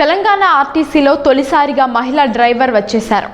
తెలంగాణ ఆర్టీసీలో తొలిసారిగా మహిళా డ్రైవర్ వచ్చేశారు.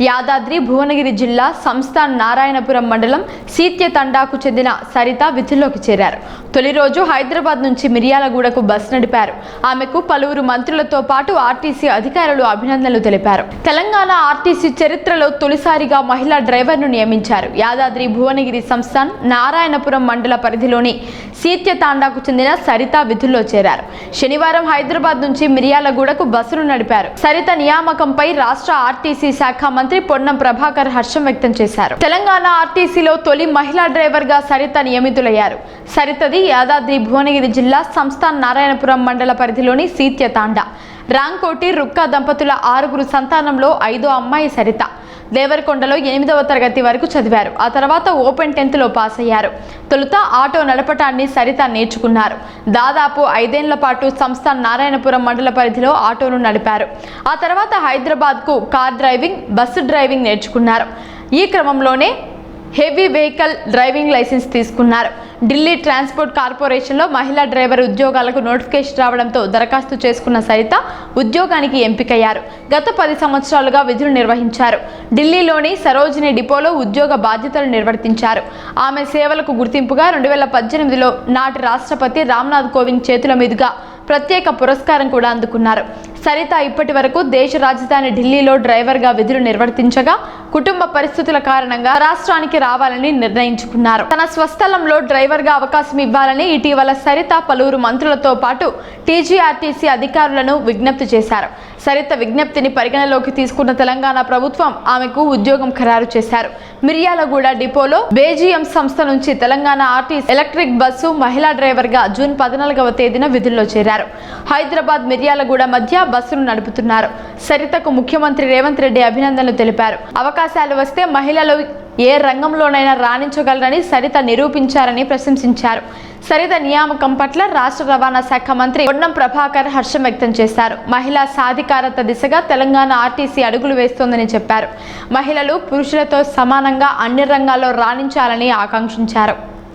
యాదాద్రి భువనగిరి జిల్లా సంస్థాన్ నారాయణపురం మండలం సీత్య తండాకు చెందిన సరిత విధుల్లోకి చేరారు. తొలి రోజు హైదరాబాద్ నుంచి మిర్యాలగూడకు బస్ నడిపారు. ఆమెకు పలువురు మంత్రులతో పాటు ఆర్టీసీ అధికారులు అభినందనలు తెలిపారు. తెలంగాణ ఆర్టీసీ చరిత్రలో తొలిసారిగా మహిళా డ్రైవర్ను నియమించారు. యాదాద్రి భువనగిరి సంస్థాన్ నారాయణపురం మండల పరిధిలోని సీత్య తాండాకు చెందిన సరిత విధుల్లో చేరారు. శనివారం హైదరాబాద్ నుంచి మిర్యాలగూడకు బస్సులు నడిపారు. సరిత నియామకంపై రాష్ట్ర ఆర్టీసీ శాఖ మంత్రి మంత్రి పొన్నం ప్రభాకర్ హర్షం వ్యక్తం చేశారు. తెలంగాణ ఆర్టీసీలో తొలి మహిళా డ్రైవర్గా సరిత నియమితులయ్యారు. సరితది యాదాద్రి భువనగిరి జిల్లా సంస్థాన్ నారాయణపురం మండల పరిధిలోని సీత్య తాండా రాంకోటి రుక్కా దంపతుల ఆరుగురు సంతానంలో ఐదో అమ్మాయి సరిత. దేవరకొండలో ఎనిమిదవ తరగతి వరకు చదివారు. ఆ తర్వాత ఓపెన్ టెన్త్లో పాస్ అయ్యారు. తొలుత ఆటో నడపటాన్ని సరిత నేర్చుకున్నారు. దాదాపు ఐదేళ్ళ పాటు సంస్థ నారాయణపురం మండల పరిధిలో ఆటోను నడిపారు. ఆ తర్వాత హైదరాబాద్కు కార్ డ్రైవింగ్ బస్సు డ్రైవింగ్ నేర్చుకున్నారు. ఈ క్రమంలోనే హెవీ వెహికల్ డ్రైవింగ్ లైసెన్స్ తీసుకున్నారు. ఢిల్లీ ట్రాన్స్పోర్ట్ కార్పొరేషన్లో మహిళా డ్రైవర్ ఉద్యోగాలకు నోటిఫికేషన్ రావడంతో దరఖాస్తు చేసుకున్న సరిత ఉద్యోగానికి ఎంపికయ్యారు. గత పది సంవత్సరాలుగా విధులు నిర్వహించారు. ఢిల్లీలోని సరోజిని డిపోలో ఉద్యోగ బాధ్యతలు నిర్వర్తించారు. ఆమె సేవలకు గుర్తింపుగా రెండు వేల పద్దెనిమిదిలో నాటి రాష్ట్రపతి రామ్నాథ్ కోవింద్ చేతుల మీదుగా ప్రత్యేక పురస్కారం కూడా అందుకున్నారు. సరిత ఇప్పటి వరకు దేశ రాజధాని ఢిల్లీలో డ్రైవర్గా విధులు నిర్వర్తించగా కుటుంబ పరిస్థితుల కారణంగా రాష్ట్రానికి రావాలని నిర్ణయించుకున్నారు. తన స్వస్థలంలో డ్రైవర్గా అవకాశం ఇవ్వాలని ఇటీవల సరిత పలువురు మంత్రులతో పాటు టీజీఆర్టీసీ అధికారులను విజ్ఞప్తి చేశారు. సరిత విజ్ఞప్తిని పరిగణలోకి తీసుకున్న తెలంగాణ ప్రభుత్వం ఆమెకు ఉద్యోగం ఖరారు చేశారు. మిర్యాలగూడ డిపోలో బేజిఎం సంస్థ నుంచి తెలంగాణ ఆర్టీసీ ఎలక్ట్రిక్ బస్సు మహిళా డ్రైవర్గా జూన్ పద్నాలుగవ తేదీన విధుల్లో చేరారు. హైదరాబాద్ మిర్యాలగూడ మధ్య బస్సును నడుపుతున్నారు. సరితకు ముఖ్యమంత్రి రేవంత్ రెడ్డి అభినందనలు తెలిపారు. అవకాశాలు వస్తే మహిళలు ఏ రంగంలోనైనా రాణించగలరని సరిత నిరూపించారని ప్రశంసించారు. సరిత నియామకం పట్ల రాష్ట్ర రవాణా శాఖ మంత్రి పొన్నం ప్రభాకర్ హర్షం వ్యక్తం చేశారు. మహిళా సాధికారత దిశగా తెలంగాణ ఆర్టీసీ అడుగులు వేస్తోందని చెప్పారు. మహిళలు పురుషులతో సమానంగా అన్ని రంగాల్లో రాణించాలని ఆకాంక్షించారు.